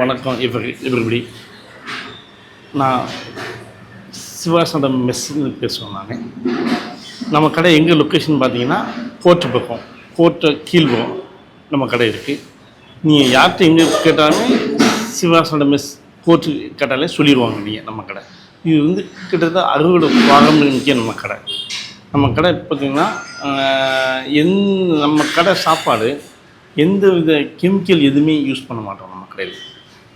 வணக்கம் இவர் இவர்படி. நான் சிவாசந்தம் மெஸ்ஸுன்னு பேசுவேன் நான். நம்ம கடை எங்கே லொக்கேஷன் பார்த்தீங்கன்னா கோர்ட்டு பக்கம். கோர்ட்டு கீழ்பக்கம் நம்ம கடை இருக்குது நீங்கள் யார்கிட்ட எங்கே கேட்டாலுமே சிவாசந்தம் மெஸ் கோர்ட்டு கேட்டாலே சொல்லிடுவாங்க நீங்கள் நம்ம கடை. இது வந்து கிட்டத்தட்ட அறுபது பாரம்பரியம் நம்ம கடை. நம்ம கடை பார்த்திங்கன்னா எந் நம்ம கடை சாப்பாடு எந்த வித கெமிக்கல் எதுவுமே யூஸ் பண்ண மாட்டோம் நம்ம கடையில்.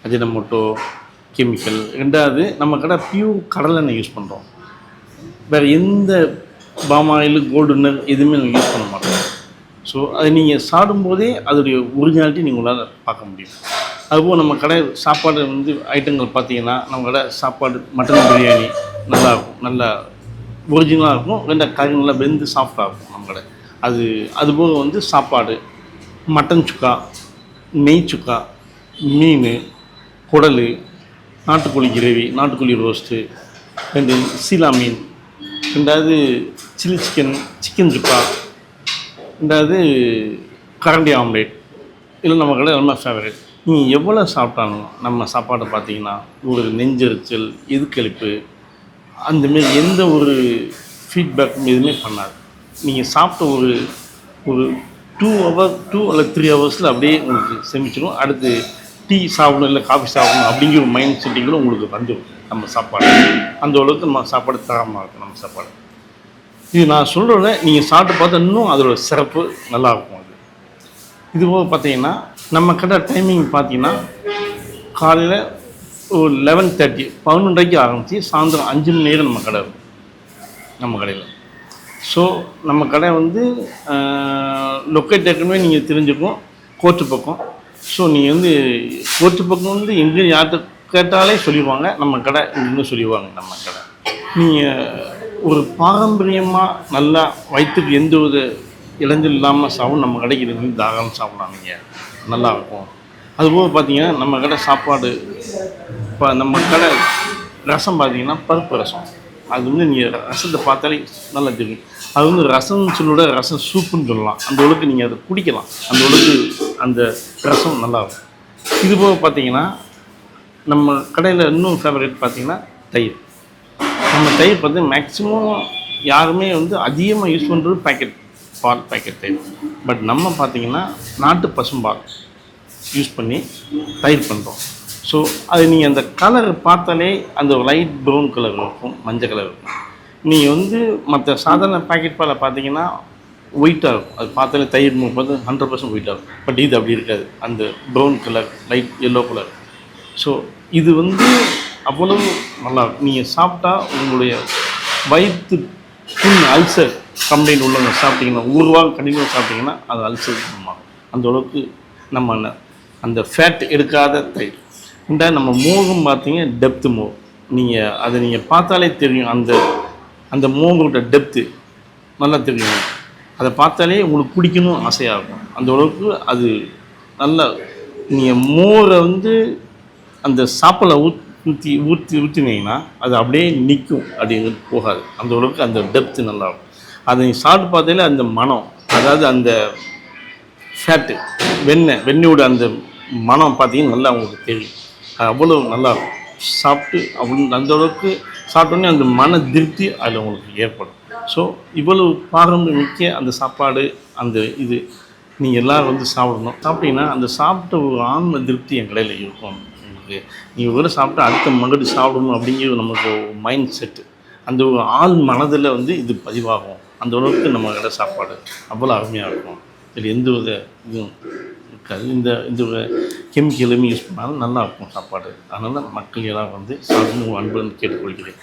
அஜினமோட்டோ கெமிக்கல் ரெண்டாவது நம்ம கடை பியூர் கடலெண்ணெய் யூஸ் பண்ணுறோம் வேறு எந்த பாம் ஆயில் கோல்டுனர் எதுவுமே நம்ம யூஸ் பண்ண மாட்டோம். ஸோ அதை நீங்கள் சாப்பிடும்போதே அதோடைய ஒரிஜினாலிட்டி நீங்கள் உங்களால் பார்க்க முடியும். அதுபோல் நம்ம கடை சாப்பாடு வந்து ஐட்டங்கள் பார்த்தீங்கன்னா நம்ம கடை சாப்பாடு மட்டன் பிரியாணி நல்லாயிருக்கும் நல்லா ஒரிஜினலாக இருக்கும். ரெண்டா கறி நல்லா வெந்து சாஃப்டாக இருக்கும் நம்ம கடை. அது அதுபோக வந்து சாப்பாடு மட்டன் சுக்கா நெய் சுக்கா மீன் குடல் நாட்டுக்கோழி கிரேவி நாட்டுக்கோழி ரோஸ்ட்டு ரெண்டு சீலா மீன் ரெண்டாவது சில்லி சிக்கன் சிக்கன் சுக்கா ரெண்டாவது கரண்டி ஆம்லேட் இல்லை நம்ம கடை ரொம்ப ஃபேவரட் நீங்கள் எவ்வளோ சாப்பிட்டாலும் நம்ம சாப்பாடை பார்த்தீங்கன்னா ஒரு நெஞ்செரிச்சல் எதுக்கெழுப்பு அந்தமாரி எந்த ஒரு ஃபீட்பேக்கும் எதுவுமே பண்ணாது. நீங்கள் சாப்பிட்ட ஒரு ஒரு டூ ஹவர் டூ அல்ல த்ரீ ஹவர்ஸில் அப்படியே உங்களுக்கு செமிச்சிடும் அடுத்து டீ சாப்பிடணும் இல்லை காஃபி சாப்பிடணும் அப்படிங்கிற ஒரு மைண்ட் செட்டிங்களும் உங்களுக்கு வந்துடும் நம்ம சாப்பாடு. அந்த அளவுக்கு நம்ம சாப்பாடு தரமாக இருக்கும் நம்ம சாப்பாடு. இது நான் சொல்கிறத நீங்கள் சாப்பிட்டு பார்த்தா இன்னும் அதோட சிறப்பு நல்லா இருக்கும் அது. இது போக பார்த்தீங்கன்னா நம்ம கடை டைமிங் பார்த்தீங்கன்னா காலையில் ஒரு லெவன் தேர்ட்டி பதினொன்றரைக்கு ஆரம்பித்து சாயந்தரம் அஞ்சு மணி நேரம் நம்ம கடை இருக்கும். நம்ம கடையில். ஸோ நம்ம கடை வந்து லொக்கேட் ஏற்கனவே நீங்கள் தெரிஞ்சுக்கும் கோர்ட்டு பக்கம். ஸோ நீங்கள் வந்து கோர்ட்டு பக்கம் வந்து எங்கே யார்கிட்ட கேட்டாலே சொல்லிடுவாங்க நம்ம கடை இங்கே சொல்லிடுவாங்க நம்ம கடை. நீங்கள் ஒரு பாரம்பரியமாக நல்லா வயிற்றுக்கு எந்த ஒரு இடைஞ்சல் இல்லாமல் சாப்பிடும் நம்ம கடைக்கு இது வந்து தாராளம் சாப்பிடலாம் நீங்கள் நல்லாயிருக்கும் அதுபோக பார்த்தீங்கன்னா நம்ம கடை சாப்பாடு இப்போ நம்ம கடை ரசம் பார்த்தீங்கன்னா பருப்பு ரசம். அது வந்து நீங்கள் ரசத்தை பார்த்தாலே நல்லா தெரியும். அது வந்து ரசம்னு சொல்லோட ரசம் சூப்புன்னு சொல்லலாம். அந்த அளவுக்கு நீங்கள் அதை குடிக்கலாம். அந்த அளவுக்கு அந்த ரசம் நல்லாயிருக்கும் இதுபோக இது போக பார்த்தீங்கன்னா நம்ம கடையில் இன்னும் ஃபேவரேட் பார்த்திங்கன்னா தயிர். நம்ம தயிர் பார்த்து மேக்ஸிமம் யாருமே வந்து அதிகமாக யூஸ் பண்ணுறது பேக்கெட் பால் பேக்கெட் தயிர். பட் நம்ம பார்த்தீங்கன்னா நாட்டு பசும்பால் யூஸ் பண்ணி தயிர் பண்ணுறோம் ஸோ அது நீங்கள் அந்த கலர் பார்த்தாலே அந்த லைட் ப்ரௌன் கலர் இருக்கும் மஞ்சள் கலர் இருக்கும். நீங்கள் வந்து மற்ற சாதாரண பேக்கெட் பாலை பார்த்தீங்கன்னா ஒயிட்டாக இருக்கும் அது பார்த்தாலே தயிர் பார்த்து ஹண்ட்ரட் பர்சன்ட் ஒயிட்டாக இருக்கும் பட் இது அப்படி இருக்காது. அந்த brown colour light yellow colour so இது வந்து அவ்வளவு நல்லா நீங்கள் சாப்பிட்டா உங்களுடைய வயிற்று புண் அல்சர் கம்ப்ளைண்ட் உள்ளவங்க சாப்பிட்டீங்கன்னா ஒரு வாரம் கண்டிப்பாக சாப்பிட்டீங்கன்னா அது அல்சர் ஆகும் அந்த அளவுக்கு நம்ம அந்த- ஃபேட் எடுக்காத தயிர். இந்த நம்ம மோகம் பார்த்தீங்க டெப்த்து மோர் நீங்கள் அதை நீங்கள் பார்த்தாலே தெரியும். அந்த அந்த மோகோட டெப்த்து நல்லா தெரியும். அதை பார்த்தாலே உங்களுக்கு குடிக்கணும் ஆசையாக இருக்கும் அந்த அளவுக்கு அது நல்லா நீங்கள் மோரை வந்து அந்த சாப்பில் ஊத் ஊற்றி ஊற்றி ஊற்றினீங்கன்னா அது அப்படியே நிற்கும் அப்படிங்கிறது போகாது. அந்த அளவுக்கு அந்த டெப்த்து நல்லா இருக்கும் அதை நீங்கள் சாப்பிட்டு பார்த்தாலே அந்த மனம் அதாவது அந்த ஃபேட்டு வெண்ணெய் வெண்ணெயோட அந்த மனம் பார்த்தீங்கன்னா நல்லா உங்களுக்கு தெரியும். அது அவ்வளோ நல்லாயிருக்கும் சாப்பிட்டு அவ்வளோ அந்த அளவுக்கு சாப்பிட்டோன்னே அந்த மன திருப்தி அதில் உங்களுக்கு ஏற்படும். ஸோ இவ்வளவு பாரம்பரிய முக்கிய அந்த சாப்பாடு அந்த இது நீங்கள் எல்லோரும் வந்து சாப்பிடணும். சாப்பிட்டீங்கன்னா அந்த சாப்பிட்ட ஒரு ஆன்ம திருப்தி என் கடையில் இருக்கும். உங்களுக்கு நீங்கள் ஒரு சாப்பிட்டா அடுத்த மறுபடி சாப்பிடணும் அப்படிங்கிற நமக்கு மைண்ட் செட்டு அந்த ஒரு ஆள் மனதில் வந்து இது பதிவாகும். அந்த அளவுக்கு நம்ம கடை சாப்பாடு அவ்வளோ அருமையாக இருக்கும். இதில் எந்த வித இதுவும் இருக்காது. இந்த இந்த கெமிக்கலுமே யூஸ் பண்ணாலும் நல்லா இருக்கும் சாப்பாடு. அதனால் மக்கள் எல்லாம் வந்து சாப்பிடணும் அன்புன்னு கேட்டுக்கொள்கிறேன்.